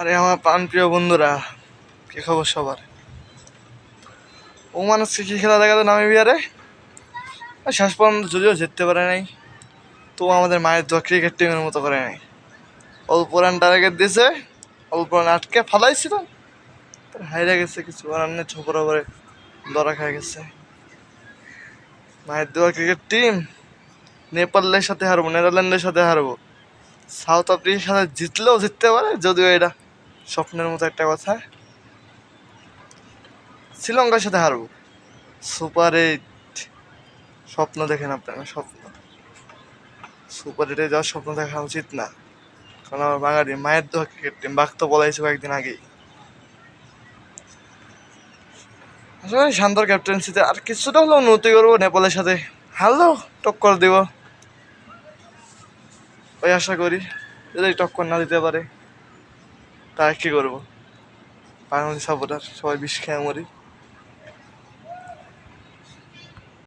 আরে আমার প্রাণপ্রিয় বন্ধুরা, কি খবর সবার? ও মানুষকে কি খেলা দেখাতে নামে বিয়ারে আর শেষ পর্যন্ত যদিও জিততে পারে নাই তো আমাদের মায়ের দোয়া ক্রিকেট টিমের মতো করে নাই। অল্প রান টার্গেট দিয়েছে অল্প রান আটকে ফালাইছিল। হাইরা গেছে কিছু রান নেই ছোপরা করে দরা খায় গেছে। মায়ের দোয়া ক্রিকেট টিম নেপালের সাথে হারবো, নেদারল্যান্ডের সাথে হারবো। সাউথ আফ্রিকার সাথে জিতলেও জিততে পারে, যদিও এটা স্বপ্নের মতো একটা কথা। শ্রীলঙ্কার সাথে হারবো। Super eight. স্বপ্ন দেখেন আপনারা, স্বপ্ন। সুপার এইটে যাওয়ার স্বপ্ন দেখা উচিত না। কারণ আমার বাঙালি, মায়ের দোয়া ক্রিকেট টিম বাঘ তো বলাইছে কয়েকদিন আগেই। আসলে শান্তর ক্যাপ্টেন্সিতে আর কিছুটা হলেও উন্নতি করব নেপালের সাথে। হারলেও টক্কর দিব। ওই আশা করি, যদি টক্কর না দিতে পারে। তা কি করব? বাংলাদেশ সাপোর্টার সবাই বিষ খেয়ে মরি।